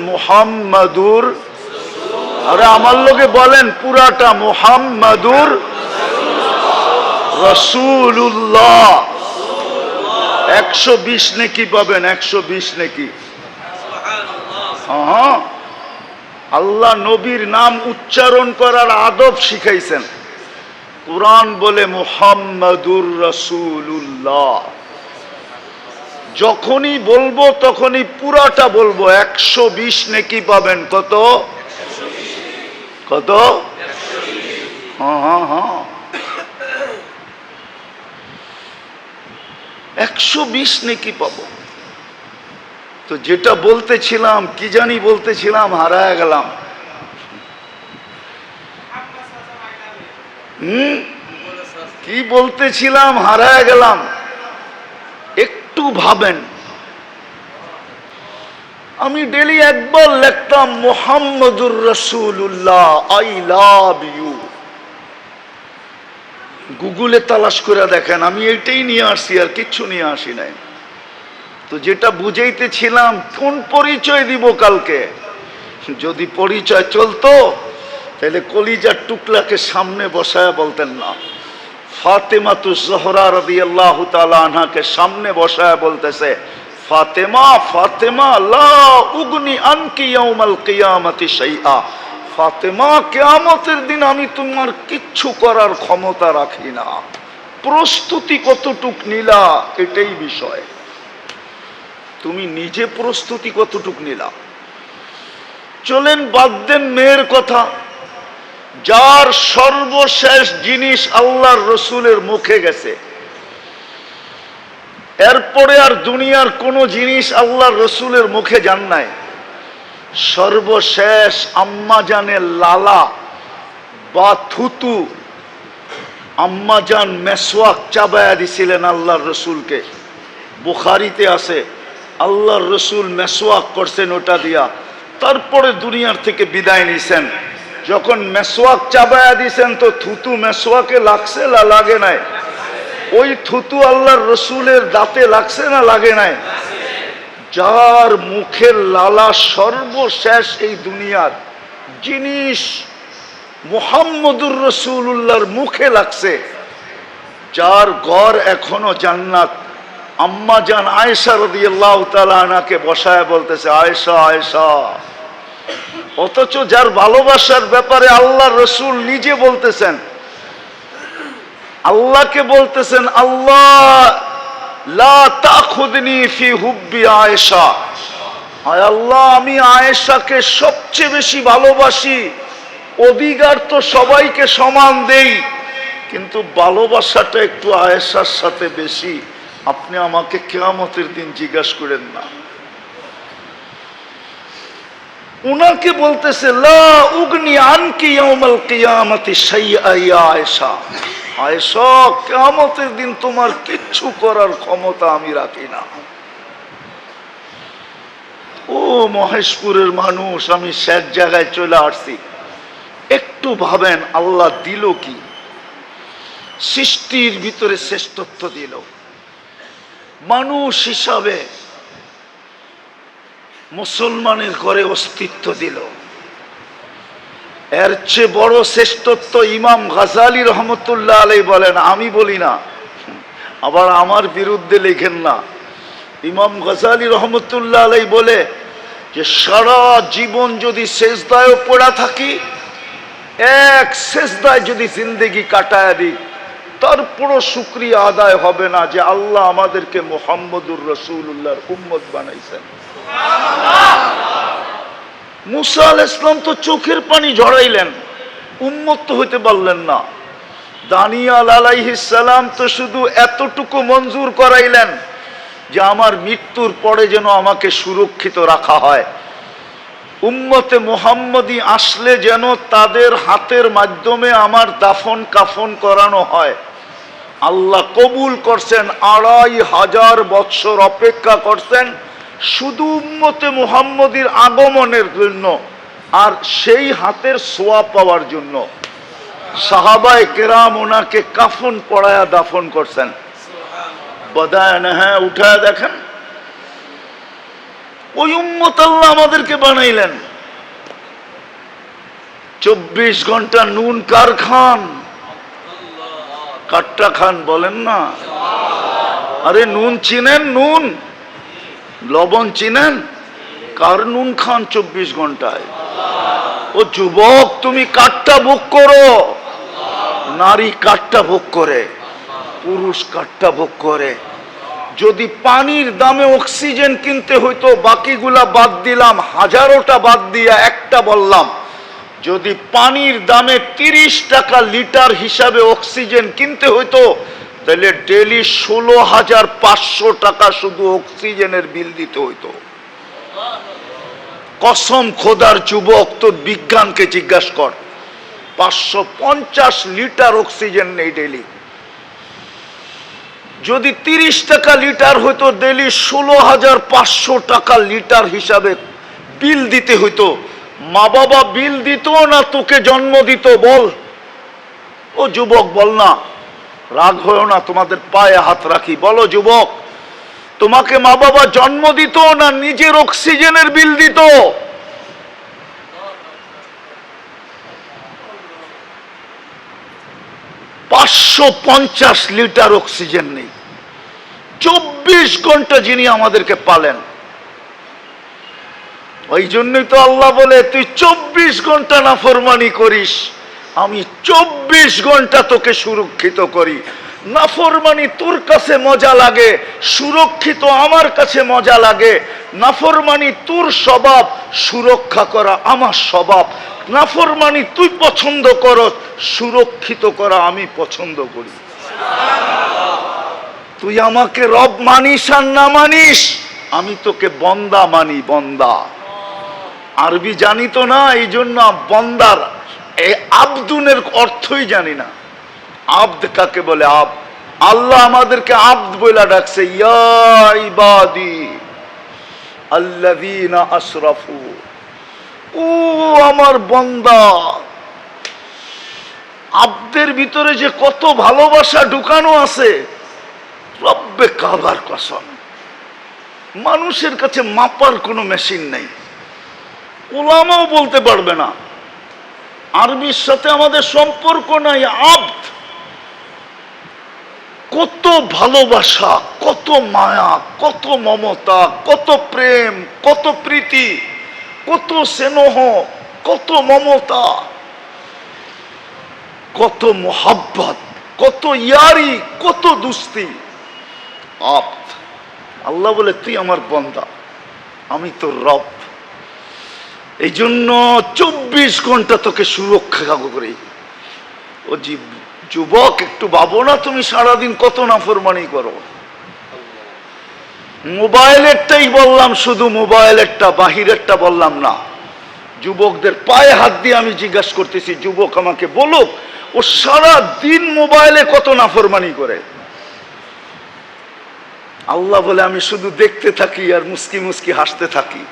মুহাম্মাদুর। আরে আমার লোকে বলেন পুরাটা মুহাম্মাদুর রসুল্লাহ একশো বিশ নেকি পাবেন, একশো বিশ নেকি। আল্লাহ নবীর নাম উচ্চারণ করার আদব শিখাইছেন। কোরআন বলে মুহাম্মাদুর রসুল্লাহ যখনই বলব তখনই পুরাটা বলব। একশো বিশ নেকি পাবেন। কত? কত? হ্যাঁ হ্যাঁ হ্যাঁ। একশো বিশ নেকি পাবো। তো যেটা বলতেছিলাম, কি জানি বলতেছিলাম, হারায় গেলাম। কি বলতেছিলাম, হারায় গেলাম। একটু ভাবেন। আমি ডেলি একবার লিখতাম, মোহাম্মদুর রসুল্লাহ আই লাভ ইউ গুগলে তালাশ করে দেখেন, আমি এইটাই নিয়ে আসছি আর কিচ্ছু নিয়ে আসি নাই। তো যেটা বুঝাইতেছিলাম, কোন পরিচয় দিব কালকে? যদি পরিচয় চলতো, তাহলে কলিজার টুকলাকে সামনে বসায় বলতেন না। ফাতেমা তু জহরা রদি আল্লাহ আনহাকে সামনে বসায় বলতেছে, ফাতেমা ফাতেমা, লা উগনি আনকি ইয়াউমাল কিয়ামতি শাইআ। ফাতেমা, কিয়ামতের দিন আমি তোমার কিচ্ছু করার ক্ষমতা রাখি না। প্রস্তুতি কতটুক নিলা, এটাই বিষয়। তুমি নিজে প্রস্তুতি কতটুক নিলা? চলেন, বাদ দেন মেয়ের কথা। যার সর্বশেষ জিনিস আল্লাহর রসুলের মুখে গেছে। এরপরে আর দুনিয়ার কোন জিনিস আল্লাহর রসুলের মুখে যান নাই। সর্বশেষ আম্মা জানের লালা বা থুতু। আম্মা জান মেসওয়াক চাবায়া দিছিলেন আল্লাহর রসুলকে। বুখারিতে আছে, আল্লাহর রসুল মেসওয়াক করছেন ওটা দিয়া। তারপরে দুনিয়ার থেকে বিদায় নিছেন। যখন মেসওয়াক চাবায়া দিছেন তো থুতু মেসোয়াকে লাগছে না, লাগে নাই? ওই থুতু আল্লাহর রসুলের দাঁতে লাগছে না, লাগে নাই? যার মুখের লালা সর্বশেষ এই দুনিয়ার জিনিস মুহাম্মদুর রসুল্লাহর মুখে লাগছে। যার ঘর এখনও জান্নাত। আম্মা জান আয়েশা রদি আল্লাহ তালাকে বসায় বলতেছে, আয়েশা আয়েশা। অথচ যার ভালোবাসার ব্যাপারে আল্লাহ রসুল নিজে বলতেছেন, আল্লাহকে বলতেছেন, আল্লাহ আল্লাহ, আমি আয়েশাকে সবচেয়ে বেশি ভালোবাসি, অধিকার তো সবাইকে সমান দেই, কিন্তু ভালোবাসাটা একটু আয়েশার সাথে বেশি। আপনি আমাকে কেয়ামতের দিন জিজ্ঞাসা করেন না। উনাকে বলতেছে উগনি আনকি ইয়াউমাল কিয়ামতি আয়েশা। আয়েশা, কিয়ামতের দিন তোমার কিচ্ছু করার ক্ষমতা আমি রাখি না। ও মহেশপুরের মানুষ, আমি শেষ জায়গায় চলে আসছি। একটু ভাবেন, আল্লাহ দিল কি? সৃষ্টির ভিতরে শ্রেষ্ঠত্ব দিল। মানুষ হিসাবে মুসলমানের ঘরে অস্তিত্ব দিল। এর চেয়ে বড় শ্রেষ্ঠত্ব ইমাম গাজালি রহমতুল্লাহ আলাই বলেন, আমি বলি না। আবার আমার বিরুদ্ধে লেখেন না। ইমাম গাজালি রহমতুল্লাহ আলাই বলে যে, সারা জীবন যদি শেষদায় পড়া থাকি, এক শেষদায় যদি জিন্দেগি কাটায় দিই তারপরও শুক্রিয়া আদায় হবে না যে আল্লাহ আমাদেরকে মোহাম্মদুর রসুল্লাহর উম্মত বানাইছেন। মুসা আল ইসলাম তো চোখের পানি ঝরাইলেন উন্মত্ত হইতে পারলেন না। দানিয়াল আলাইহিসালাম তো শুধু এতটুকু মঞ্জুর করাইলেন যে আমার মৃত্যুর পরে যেন আমাকে সুরক্ষিত রাখা হয়। উম্মতে মোহাম্মদী আসলে যেন তাদের হাতের মাধ্যমে আমার দাফন কাফন করানো হয়। আল্লাহ কবুল করছেন, আড়াই হাজার বৎসর অপেক্ষা করছেন শুধু উম্মতে মুহাম্মদীর আগমনের জন্য আর সেই হাতের সোয়া পাওয়ার জন্য। সাহাবায় কেরাম ওনাকে কাফন পড়ায়া দাফন করছেন। বদায়ন হ্যাঁ উঠায় দেখেন। ওই উম্মত আল্লাহ আমাদেরকে বানাইলেন। চব্বিশ ঘণ্টা নুন কার খান কাট্টা খান বলেন না। আরে নুন চিনেন, নুন। লবণ চিনেন? কার নুন খান চব্বিশ ঘন্টায়? ও যুবক, তুমি কাঠটা ভোগ করো। নারী কাঠটা ভোগ করে, পুরুষ কাঠটা ভোগ করে। যদি পানির দামে অক্সিজেন কিনতে হইতো, বাকিগুলা বাদ দিলাম, হাজারোটা বাদ দিয়া একটা বললাম। যদি পানির দামে তিরিশ টাকা লিটার হিসাবে অক্সিজেন কিনতে হইতো, তাহলে ডেলি ষোলো হাজার পাঁচশো টাকা শুধু অক্সিজেনের বিল দিতে হইতো। কসম খোদার যুবক, তোর বিজ্ঞানকে জিজ্ঞাসা কর, পাঁচশো পঞ্চাশ লিটার অক্সিজেন নেই ডেলি যদি তিরিশ টাকা লিটার হইতো ডেলি ষোলো হাজার পাঁচশো টাকা লিটার হিসাবে বিল দিতে হইতো মা বাবা বিল দিত না তোকে জন্ম দিত, বল। ও যুবক, বল না। রাগ হয়েও না, তোমাদের পায়ে হাত রাখি। বলো, যুবক, তোমাকে মা বাবা জন্ম দিত না নিজের অক্সিজেনের বিল দিত? পাঁচশো পঞ্চাশ লিটার অক্সিজেন নেই। চব্বিশ ঘণ্টা যিনি আমাদেরকে পালেন ওই জন্যই তো আল্লাহ বলে, তুই চব্বিশ ঘণ্টা নাফরমানি করিস। আমি চব্বিশ ঘণ্টা তোকে সুরক্ষিত করি। নাফরমানি তোর কাছে মজা লাগে, সুরক্ষিত আমার কাছে মজা লাগে। নাফরমানি তোর স্বভাব, সুরক্ষা করা আমার স্বভাব। নাফরমানি তুই পছন্দ কর সুরক্ষিত করা আমি পছন্দ করি। তুই আমাকে রব মানিস আর না মানিস, আমি তোকে বন্দা মানি, বন্দা। আরবি জানি তো না, এই জন্য বন্দার, এই আবদুনের অর্থই জানি না। আব্দ কাকে বলে? আব। আল্লাহ আমাদেরকে আব্দ বইলা ডাকছে, ইয়া ইবাদি আল্লাযীনা আশরাফু। ও আমার বন্দা, আব্দের ভিতরে যে কত ভালোবাসা ঢুকানো আছে, রব্বে কাবার কসম। মানুষের কাছে মাপার কোনো মেশিন নেই। ওলামাও বলতে পারবে না। আরবির সাথে আমাদের সম্পর্ক নাই, আব্দ। কত ভালোবাসা, কত মায়া, কত মমতা, কত প্রেম, কত প্রীতি, কত স্নেহ, কত মমতা, কত মোহাব্বত, কত ইয়ারি, কত দুস্তি। আপ আল্লাহ বলে, তুই আমার বন্দা, আমি তোর রব। এই জন্য চব্বিশ ঘণ্টা তোকে সুরক্ষা করি। ও জীব, যুবক, একটু ভাবো না তুমি সারাদিন কত নাফরমানি করো। মোবাইলেরটাই বললাম, শুধু মোবাইলেরটা, বাহিরেরটা বললাম না। যুবকদের পায়ে হাত দিয়ে আমি জিজ্ঞাসা করতেছি, যুবক আমাকে বলুক, ও সারা দিন মোবাইলে কত নাফরমানি করে? আল্লাহ বলে, আমি শুধু দেখতে থাকি আর মুস্কি মুস্কি হাসতে থাকি।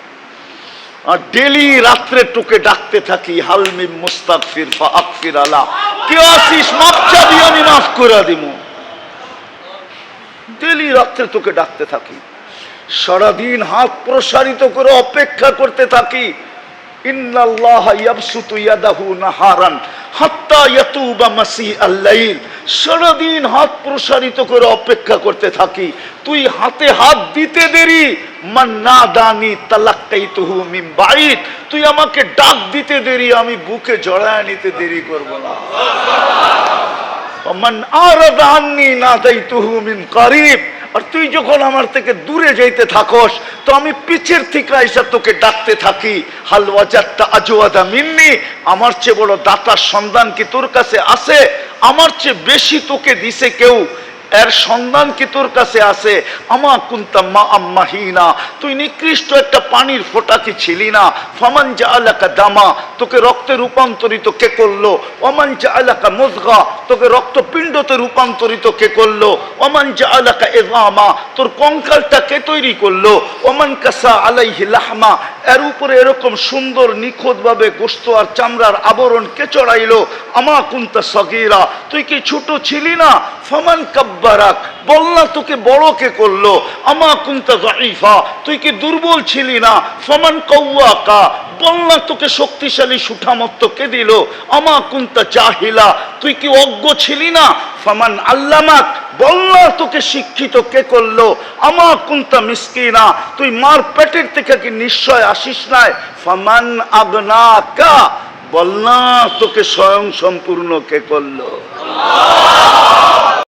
ডেলি রাত্রে টুকে ডাকতে থাকি হালমি মুস্তাকফির ফা আকফির আলা। কেউ আসিস, মাপ চাবি, আমি মাফ করে দিব ডেলি রাত্রে তোকে ডাকতে থাকি, সারাদিন হাত প্রসারিত করে অপেক্ষা করতে থাকি সারাদিন হাত প্রসারিত করে অপেক্ষা করতে থাকি। তুই হাতে হাত দিতে দেরি। মান না দানি তালাক্কাইতুহু মিন বাইত তুই আমাকে ডাক দিতে দেরি, আমি বুকে জড়ায় নিতে দেরি করব না। মান আরাদা আন্নি নাদাইতুহু মিন কারিব। আর তুই যখন আমার থেকে দূরে যাইতে থাকস, তো আমি পিছের থেকে এসে তোকে ডাকতে থাকি। হালুয়া যাত্রা আজুয়াদা মিন্নি, আমার চেয়ে বড় দাতার সন্ধান কি তোর কাছে আছে? আমার চেয়ে বেশি তোকে দিছে কেউ? এর সন্ধান কি তোর কাছে আছে? আমা কুন্তা মা আম্মাহিনা তুই নিকৃষ্ট একটা পানির ফোঁটা কি ছিলি না? ফমান যা আলাকা দামা। তোকে রক্তে রূপান্তরিত কে করল? অমান যা আলাকা মুজগা। তোকে রক্তপিণ্ডতে রূপান্তরিত কে করল? অমান যা আলাকা এজামা। তোর কঙ্কালটা কে তৈরি করল? ওমান কাসা আলাইহি লাহমা। এর উপরে এরকম সুন্দর নিখুঁতভাবে গোস্ত আর চামড়ার আবরণ কে চড়াইলো? আমা কুন্তা সগিরা। তুই কি ছোট ছিলি না? ফমান কাব্বারাক। বল না তোকে বড় কে করল? আমা কুন্তা জাইফা তুই কি দুর্বল ছিলি না? ফমান কৌয়াকা বল না তোকে শক্তিশালী সুঠামত্ত কে দিল? আমা কুন্তা জাহিলা। তুই কি অজ্ঞ ছিলি না? ফামান আল্লামাক। বল তোকে শিক্ষিত কে করল? আমা কুন্তা মিসকিনা, তুই মার পেটের থেকে কি নিশ্চয় আসিস নাই? ফমান আগনা কা না তোকে স্বয়ং সম্পূর্ণ কে করল?